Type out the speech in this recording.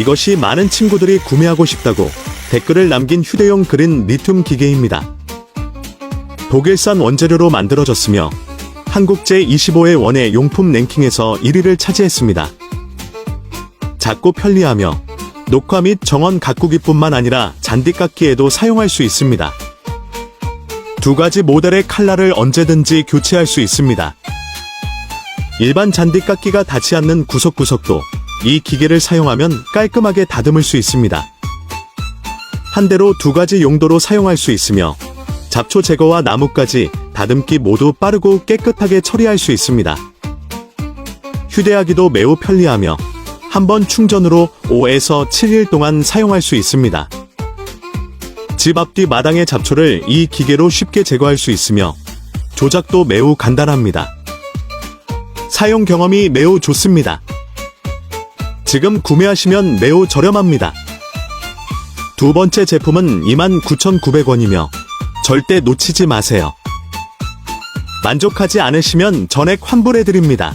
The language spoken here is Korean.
이것이 많은 친구들이 구매하고 싶다고 댓글을 남긴 휴대용 그린 리튬 기계입니다. 독일산 원재료로 만들어졌으며 한국 제25회 원예 용품 랭킹에서 1위를 차지했습니다. 작고 편리하며 녹화 및 정원 가꾸기뿐만 아니라 잔디 깎기에도 사용할 수 있습니다. 두 가지 모델의 칼날을 언제든지 교체할 수 있습니다. 일반 잔디 깎기가 닿지 않는 구석구석도 이 기계를 사용하면 깔끔하게 다듬을 수 있습니다. 한 대로 두 가지 용도로 사용할 수 있으며 잡초 제거와 나무까지 다듬기 모두 빠르고 깨끗하게 처리할 수 있습니다. 휴대하기도 매우 편리하며 한 번 충전으로 5에서 7일 동안 사용할 수 있습니다. 집 앞뒤 마당의 잡초를 이 기계로 쉽게 제거할 수 있으며 조작도 매우 간단합니다. 사용 경험이 매우 좋습니다. 지금 구매하시면 매우 저렴합니다. 두 번째 제품은 29,900원이며 절대 놓치지 마세요. 만족하지 않으시면 전액 환불해 드립니다.